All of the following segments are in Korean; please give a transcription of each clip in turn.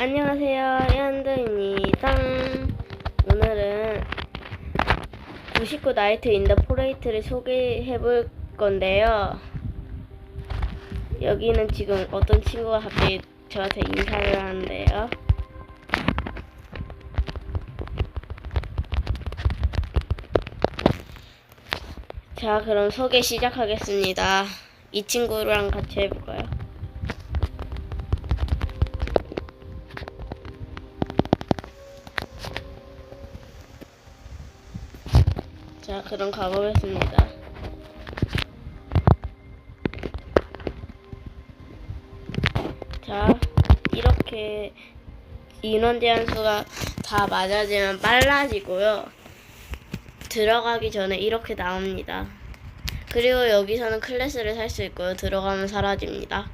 안녕하세요. 현드입니다. 오늘은 99 나이트 인더 포레이트를 소개해 볼 건데요. 여기는 지금 어떤 친구가 갑자기 저한테 인사를 하는데요. 자, 그럼 소개 시작하겠습니다. 이 친구랑 같이 해볼까요? 자, 그럼 가보겠습니다. 자, 이렇게 인원 제한 수가 다 맞아지면 빨라지고요. 들어가기 전에 이렇게 나옵니다. 그리고 여기서는 클래스를 살 수 있고요. 들어가면 사라집니다.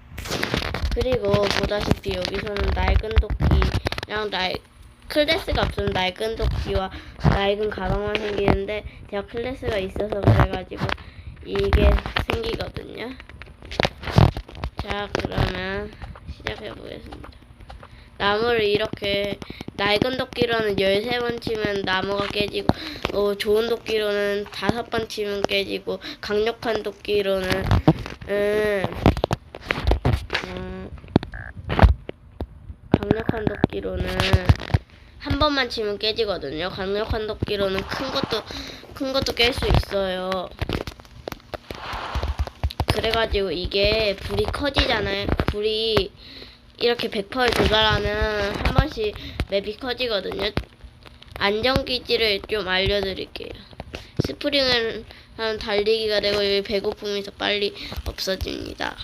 그리고 보다시피 여기서는 낡은 도끼랑 낡 클래스가 없으면 낡은 도끼와 낡은 가방만 생기는데 제가 클래스가 있어서 그래가지고 이게 생기거든요. 자 그러면 시작해 보겠습니다. 나무를 이렇게 낡은 도끼로는 13번 치면 나무가 깨지고 어, 좋은 도끼로는 5번 치면 깨지고 강력한 도끼로는 음, 음, 강력한 도끼로는 한 번만 치면 깨지거든요. 강력한 도끼로는 큰 것도 큰 것도 깰 수 있어요. 그래가지고 이게 불이 커지잖아요. 불이 이렇게 100%에 도달하면 한 번씩 맵이 커지거든요. 안전기지를 좀 알려드릴게요. 스프링은 달리기가 되고 여기 배고픔이 더 빨리 없어집니다.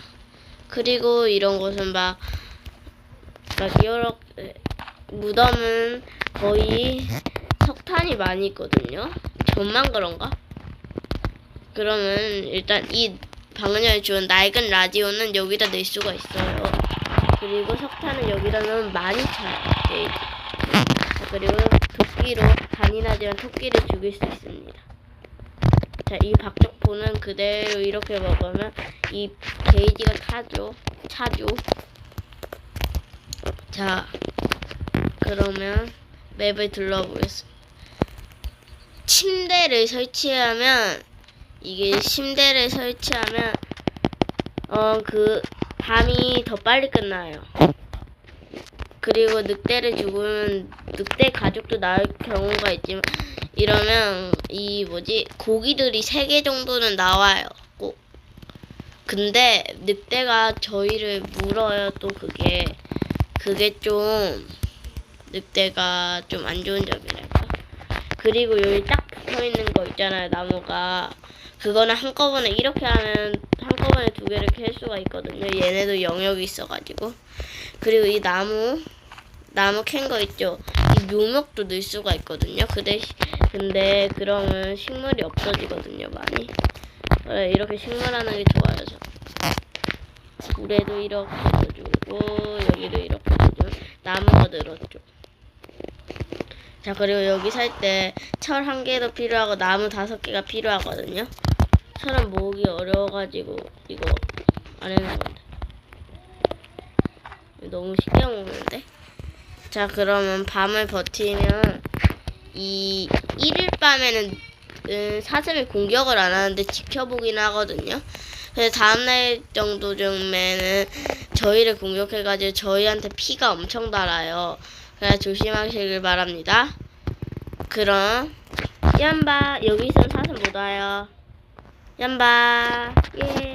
그리고 이런 곳은 막, 막 여러 무덤은 거의 석탄이 많이 있거든요. 저만 그런가? 그러면 일단 이 전에 주운 낡은 라디오는 여기다 넣을 수가 있어요. 그리고 석탄은 여기다 넣으면 많이 차게 자, 그리고 도끼로 잔인하지만 토끼를 죽일 수 있습니다. 자, 이 박격포는 그대로 이렇게 먹으면 이 게이지가 타죠. 차죠. 자, 그러면 맵을 둘러보겠습니다. 침대를 설치하면 이게 침대를 설치하면 어 그 밤이 더 빨리 끝나요. 그리고 늑대를 죽으면 늑대 가족도 나올 경우가 있지만 이러면 이 뭐지 고기들이 세개 정도는 나와요. 꼭. 근데 늑대가 저희를 물어요. 또 그게 그게 좀 늑대가 좀 안 좋은 점이랄까. 그리고 여기 딱 붙어 있는 거 있잖아요, 나무가. 그거는 한꺼번에 이렇게 하면 한꺼번에 두 개를 캘 수가 있거든요. 얘네도 영역이 있어가지고. 그리고 이 나무, 나무 캔 거 있죠? 이 묘목도 넣을 수가 있거든요. 그 대신, 근데 그러면 식물이 없어지거든요, 많이. 그래, 이렇게 식물하는 게 좋아요, 저. 물에도 이렇게 넣어주고, 여기도 이렇게 넣어주고, 나무가 늘었죠. 자 그리고 여기 살 때 철 한 개도 필요하고 나무 다섯 개가 필요하거든요. 철은 모으기 어려워가지고 이거 안 해놓은 건데 너무 쉽게 먹는데. 자 그러면 밤을 버티면 이 일일 밤에는 음, 사슴이 공격을 안 하는데 지켜보긴 하거든요. 그래서 다음날 정도 쯤에는 저희를 공격해가지고 저희한테 피가 엄청 달아요. 그래 조심하시길 바랍니다. 그럼 얀바 여기 있으면 사슴 못 와요. 얀바 예.